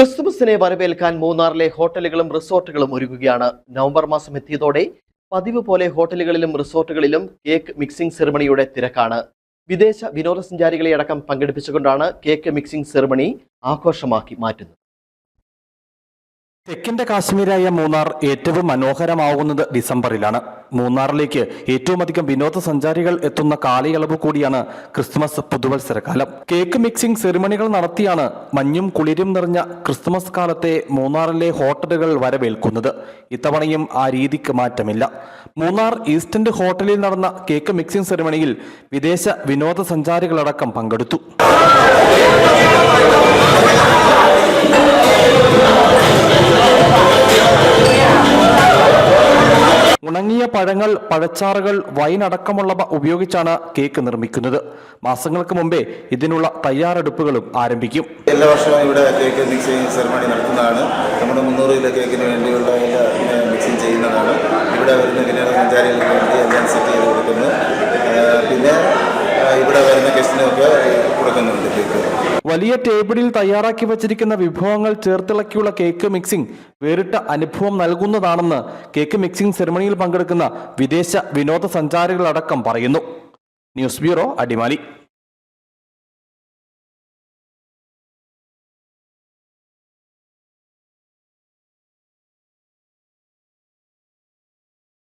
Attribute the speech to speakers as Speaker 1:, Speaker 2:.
Speaker 1: ക്രിസ്തുമസിനെ വരവേൽക്കാൻ മൂന്നാറിലെ ഹോട്ടലുകളും റിസോർട്ടുകളും ഒരുങ്ങുകയാണ്. നവംബർ മാസം എത്തിയതോടെ പതിവ് പോലെ ഹോട്ടലുകളിലും റിസോർട്ടുകളിലും കേക്ക് മിക്സിംഗ് സെറമണിയുടെ തിരക്കാണ്. വിദേശ വിനോദസഞ്ചാരികളെ അടക്കം പങ്കെടുപ്പിച്ചുകൊണ്ടാണ് കേക്ക് മിക്സിംഗ് സെറമണി ആഘോഷമാക്കി മാറ്റുന്നത്.
Speaker 2: തെക്കിന്റെ കാശ്മീരായ മൂന്നാർ ഏറ്റവും മനോഹരമാവുന്നത് ഡിസംബറിലാണ്. മൂന്നാറിലേക്ക് ഏറ്റവും അധികം വിനോദസഞ്ചാരികൾ എത്തുന്ന കാലയളവ് കൂടിയാണ് ക്രിസ്തുമസ് പുതുവത്സരകാലം. കേക്ക് മിക്സിംഗ് സെറിമണികൾ നടത്തിയാണ് മഞ്ഞും കുളിരും നിറഞ്ഞ ക്രിസ്തുമസ് കാലത്തെ മൂന്നാറിലെ ഹോട്ടലുകൾ വരവേൽക്കുന്നത്. ഇത്തവണയും ആ രീതിക്ക് മാറ്റമില്ല. മൂന്നാർ ഈസ്റ്റൻഡ് ഹോട്ടലിൽ നടന്ന കേക്ക് മിക്സിംഗ് സെറിമണിയിൽ വിദേശ വിനോദസഞ്ചാരികളടക്കം പങ്കെടുത്തു. ഉണങ്ങിയ പഴങ്ങൾ പഴച്ചാറുകൾ വൈൻ അടക്കമുള്ളവ ഉപയോഗിച്ചാണ് കേക്ക് നിർമ്മിക്കുന്നത്. മാസങ്ങൾക്ക് മുമ്പേ ഇതിനുള്ള തയ്യാറെടുപ്പുകളും ആരംഭിക്കും.
Speaker 3: എല്ലാ വർഷവും ഇവിടെ കേക്ക് മിക്സിംഗ് സെറമണി നടത്തുന്നതാണ്. നമ്മുടെ മുന്നൂറ് കിലോ കേക്കിന് വേണ്ടിയുള്ള എല്ലാ മിക്സിംഗ് ചെയ്യുന്നതാണ്. ഇവിടെ വരുന്ന വിനോദസഞ്ചാരികൾക്ക് വേണ്ടി എല്ലാം സെറ്റ് ചെയ്ത് കൊടുക്കുന്നു. പിന്നെ ഇവിടെ വരുന്ന ഗസ്റ്റിനൊക്കെ
Speaker 2: വലിയ ടേബിളിൽ തയ്യാറാക്കി വച്ചിരിക്കുന്ന വിഭവങ്ങൾ ചേർത്തിളക്കിയുള്ള കേക്ക് മിക്സിംഗ് വേറിട്ട അനുഭവം നൽകുന്നതാണെന്ന് കേക്ക് മിക്സിംഗ് സെറിമണിയിൽ പങ്കെടുക്കുന്ന വിദേശ വിനോദസഞ്ചാരികളടക്കം പറയുന്നു. News bureau Adimali.